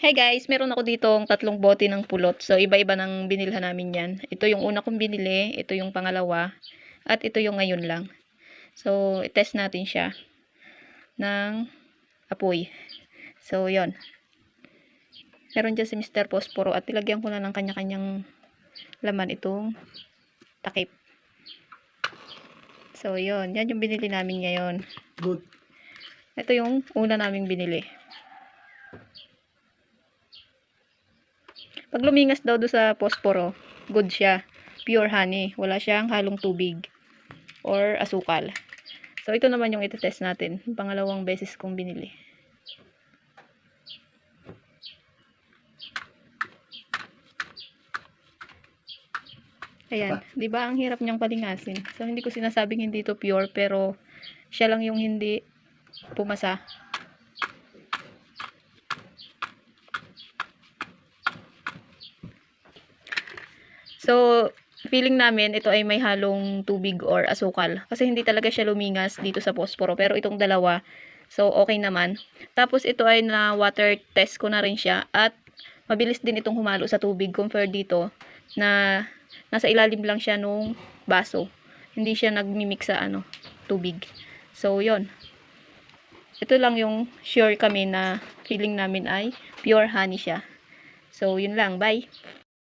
Hey guys, meron ako ditong tatlong bote ng pulot. So, iba-iba ng binilhan namin yan. Ito yung una kong binili, ito yung pangalawa, at ito yung ngayon lang. So, i-test natin siya ng apoy. So, yon Meron dyan si Mr. Posporo at ilagyan ko na ng kanya-kanyang laman itong takip. So, yon Yan yung binili namin ngayon. Good. Ito yung una naming binili. Pag lumingas daw do sa posporo, good siya. Pure honey. Wala siyang halong tubig or asukal. So, ito naman yung itetest natin. Pangalawang beses kong binili. Ayan. di ba Ang hirap niyang palingasin. So, hindi ko sinasabing hindi to pure, pero siya lang yung hindi pumasa. So, feeling namin ito ay may halong tubig or asukal. Kasi hindi talaga siya lumingas dito sa posporo. Pero itong dalawa, so okay naman. Tapos ito ay na water test ko na rin siya. At mabilis din itong humalo sa tubig compare dito na nasa ilalim lang siya nung baso. Hindi siya nagmimix sa ano, tubig. So, yon Ito lang yung sure kami na feeling namin ay pure honey siya. So, yun lang. Bye!